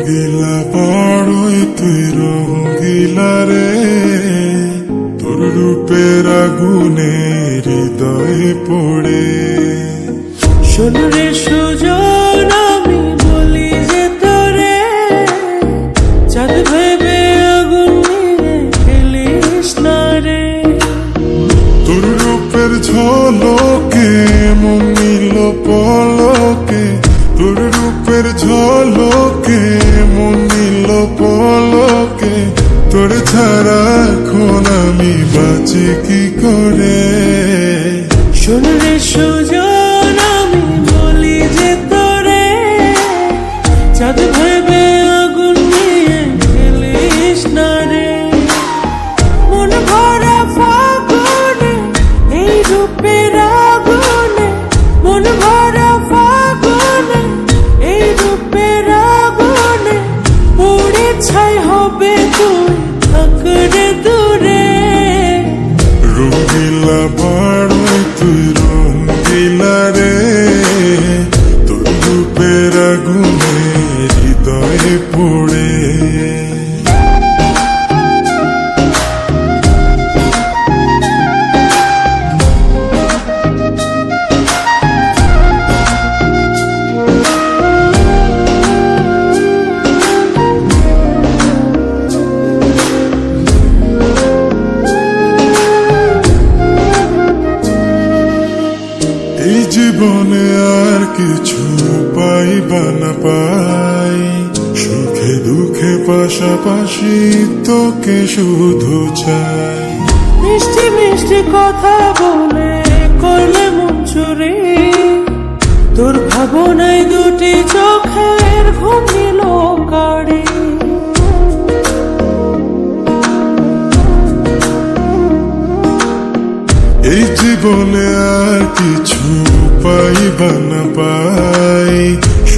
রঙ্গিলা পাড়ই তুই রঙ্গিলা রে। তোর রূপের আগুনে হৃদয়ে পড়ে। শোনরে সুজন আমি বলি যে তোরে চাঁদ ভেবে আগুন খেলিস না রে। তোর রূপের ঝলকে মমিল পলকে। তোর রূপের ঝলকে হৃদয়ে পড়ে জীবনে আর কিছু পাই বা না পাই। পাশাপাশি তোকে শুধু চাই। মিষ্টি মিষ্টি কথা বলে করলে মন চুরি তোর ভাবনায় দুটি চোখের ঘুম নিল কাড়ি। এই জীবনে আর কিছু পাই বা না পাই।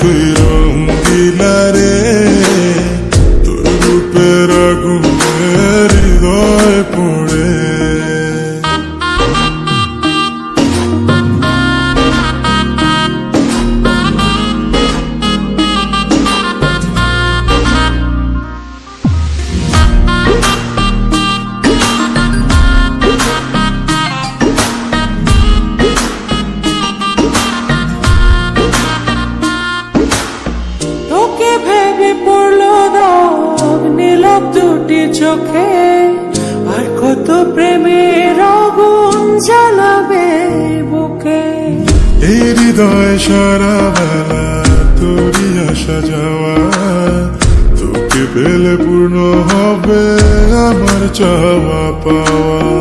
তুই জ্বালাবে বুকে। এই হৃদয় সারা বেলা তোরই আসা যাওয়া। তোকে পেলে পূর্ণ হবে আমার চাওয়া পাওয়া